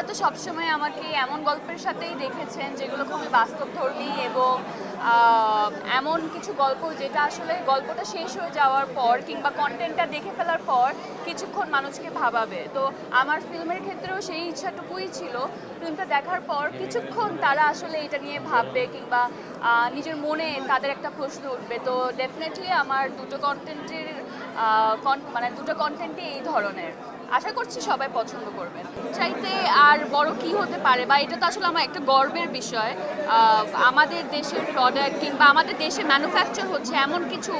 আপনারা তো সবসময় আমাকে এমন গল্পের সাথেই দেখেছেন যেগুলো খুবই বাস্তবধর্মী এবং এমন কিছু গল্প যেটা আসলে গল্পটা শেষ হয়ে যাওয়ার পর কিংবা কন্টেন্টটা দেখে ফেলার পর কিছুক্ষণ মানুষকে ভাবাবে। তো আমার ফিল্মের ক্ষেত্রেও সেই ইচ্ছাটুকুই ছিল। ফিল্মটা দেখার পর কিছুক্ষণ তারা আসলে এটা নিয়ে ভাববে কিংবা নিজের মনে তাদের একটা প্রশ্ন উঠবে। তো ডেফিনেটলি আমার দুটো কন্টেন্টের মানে দুটো কন্টেন্টই এই ধরনের। আশা করছি সবাই পছন্দ করবেন চাইতে আর বড় কি হতে পারে বা এটা তো আসলে আমার একটা গর্বের বিষয় আমাদের দেশের প্রোডাক্ট কিংবা আমাদের দেশে ম্যানুফ্যাকচার হচ্ছে এমন কিছু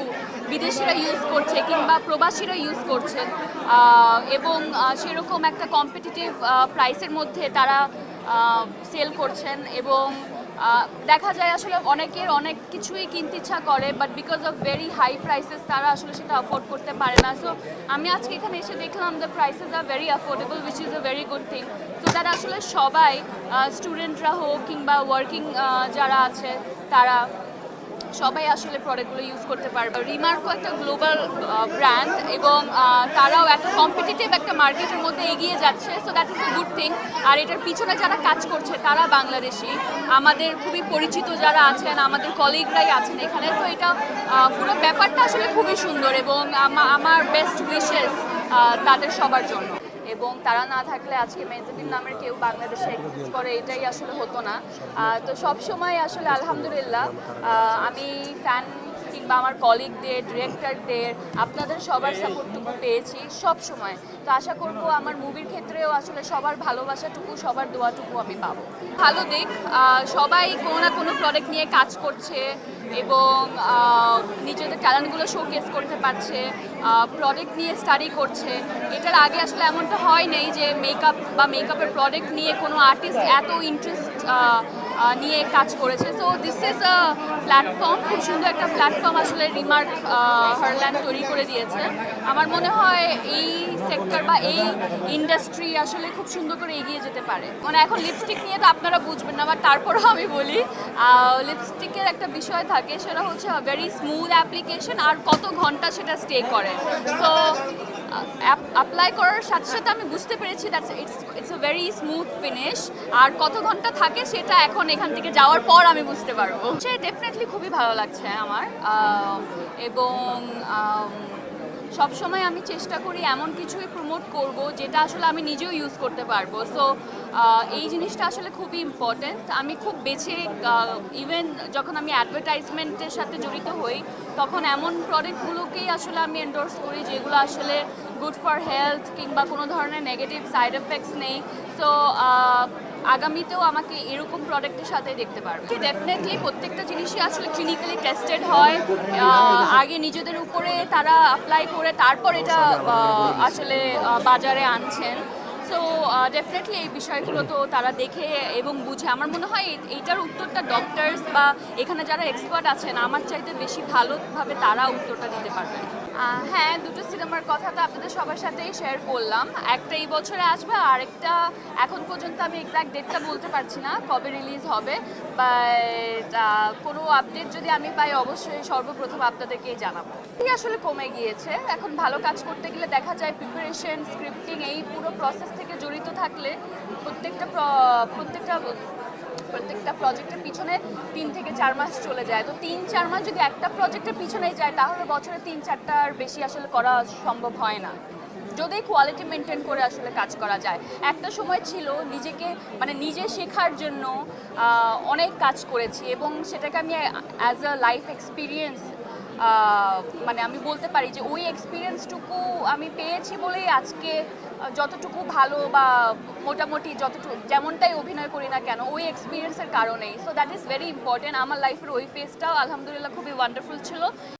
বিদেশিরা ইউজ করছে কিংবা প্রবাসীরা ইউজ করছেন এবং সেরকম একটা কম্পিটিটিভ প্রাইসের মধ্যে তারা সেল করছেন এবং দেখা যায় আসলে অনেকের অনেক কিছুই কিনতে ইচ্ছা করে but because of very high prices তারা আসলে সেটা অ্যাফোর্ড করতে পারে না। সো আমি আজকে এখানে এসে দেখলাম the prices R very affordable which is a very good thing so তারা আসলে সবাই স্টুডেন্টরা হোক কিংবা ওয়ার্কিং যারা আছে, তারা সবাই আসলে প্রোডাক্টগুলো ইউজ করতে পারবে। রিমার্কও একটা গ্লোবাল ব্র্যান্ড এবং তারাও একটা কম্পিটিটিভ একটা মার্কেটের মধ্যে এগিয়ে যাচ্ছে। So that is a good thing আর এটার পিছনে যারা কাজ করছে, তারা বাংলাদেশি। আমাদের খুবই পরিচিত যারা আছেন, আমাদের কলিগরাই আছেন এখানে। তো এটা পুরো ব্যাপারটা আসলে খুবই সুন্দর এবং আমার বেস্ট উইশেস তাদের সবার জন্য। এবং তারা না থাকলে আজকে মেজেবিন নামের কেউ বাংলাদেশে এক্সিস্ট করে, এটাই আসলে হতো না। তো সব সময় আসলে আলহামদুলিল্লাহ আমি ফ্যান কিংবা আমার কলিগদের ডিরেক্টরদের আপনাদের সবার সাপোর্টটুকু পেয়েছি সব সময় তো আশা করব আমার মুভির ক্ষেত্রেও আসলে সবার ভালোবাসাটুকু, সবার দোয়াটুকু আমি পাবো। ভালো দিক সবাই কোনো না কোনো প্রোডাক্ট নিয়ে কাজ করছে এবং নিজেদের ট্যালেন্টগুলো শোকেস করতে পারছে প্রোডাক্ট নিয়ে স্টাডি করছে। এটার আগে আসলে এমনটা হয় নাই যে মেকআপ বা মেকআপের প্রোডাক্ট নিয়ে কোনো আর্টিস্ট এত ইন্টারেস্ট নিয়ে কাজ করেছে। So this is a platform খুব সুন্দর একটা প্ল্যাটফর্ম আসলে রিমার্ক হারল্যান্ড তৈরি করে দিয়েছে। আমার মনে হয় এই সেক্টর বা এই ইন্ডাস্ট্রি আসলে খুব সুন্দর করে এগিয়ে যেতে পারে। মানে এখন লিপস্টিক নিয়ে তো আপনারা বুঝবেন না বাট তারপরেও আমি বলি লিপস্টিকের একটা বিষয় থাকে, সেটা হচ্ছে ভেরি স্মুথ অ্যাপ্লিকেশন আর কত ঘণ্টা সেটা স্টে করে। তো অ্যাপ্লাই করার সাথে সাথে আমি বুঝতে পেরেছি that's it's it's a very smooth finish আর কত ঘণ্টা থাকে সেটা এখন এখান থেকে যাওয়ার পর আমি বুঝতে পারব। সে ডেফিনেটলি খুবই ভালো লাগছে আমার এবং সবসময় আমি চেষ্টা করি এমন কিছুই প্রমোট করব যেটা আসলে আমি নিজেও ইউজ করতে পারব। সো এই জিনিসটা আসলে খুবই ইম্পর্ট্যান্ট আমি খুব বেছে ইভেন যখন আমি অ্যাডভার্টাইজমেন্টের সাথে জড়িত হই, তখন এমন প্রোডাক্টগুলোকেই আসলে আমি এন্ডোর্স করি যেগুলো আসলে গুড ফর হেলথ কিংবা কোনো ধরনের নেগেটিভ সাইড এফেক্টস নেই। সো আগামীতেও আমাকে এরকম প্রোডাক্টের সাথে দেখতে পারবে। ডেফিনেটলি প্রত্যেকটা জিনিসই আসলে ক্লিনিক্যালি টেস্টেড হয়। আগে নিজেদের উপরে তারা অ্যাপ্লাই করে তারপর এটা আসলে বাজারে আনছেন। সো ডেফিনেটলি এই বিষয়গুলো তো তারা দেখে এবং বুঝে। আমার মনে হয় এই- এইটার উত্তরটা ডক্টরস বা এখানে যারা এক্সপার্ট আছেন, আমার চাইতে বেশি ভালোভাবে তারা উত্তরটা দিতে পারবেন। হ্যাঁ দুটো সিনেমার কথা তো আপনাদের সবার সাথেই শেয়ার করলাম। একটা এই বছরে আসবে, আর একটা এখন পর্যন্ত আমি এক্সাক্ট ডেটটা বলতে পারছি না, কবে রিলিজ হবে। বাট কোনো আপডেট যদি আমি পাই, অবশ্যই সর্বপ্রথম আপনাদেরকেই জানাব। আসলে কমে গিয়েছে। এখন ভালো কাজ করতে গেলে দেখা যায় প্রিপারেশন স্ক্রিপ্টিং এই পুরো প্রসেস থেকে জড়িত থাকলে প্রত্যেকটা প্রত্যেকটা প্রত্যেকটা প্রজেক্টের পিছনে তিন থেকে চার মাস চলে যায়। তো তিন, চার মাস যদি একটা প্রজেক্টের পিছনে যায়, তাহলে বছরে তিন চারটার বেশি আসলে করা সম্ভব হয় না। যদি কোয়ালিটি মেনটেন করে আসলে কাজ করা যায়। একটা সময় ছিল নিজেকে মানে নিজে শেখার জন্য অনেক কাজ করেছি এবং সেটাকে আমি অ্যাজ আ লাইফ এক্সপিরিয়েন্স মানে আমি বলতে পারি যে ওই এক্সপিরিয়েন্সটুকু আমি পেয়েছি বলেই আজকে যতটুকু ভালো বা মোটামুটি যতটুকু, যেমনটাই অভিনয় করি না কেন, ওই এক্সপিরিয়েন্সের কারণেই। So that is very important আমার লাইফের ওই ফেসটাও আলহামদুলিল্লাহ খুবই ওয়ান্ডারফুল ছিল।